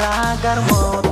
রাগার মতো।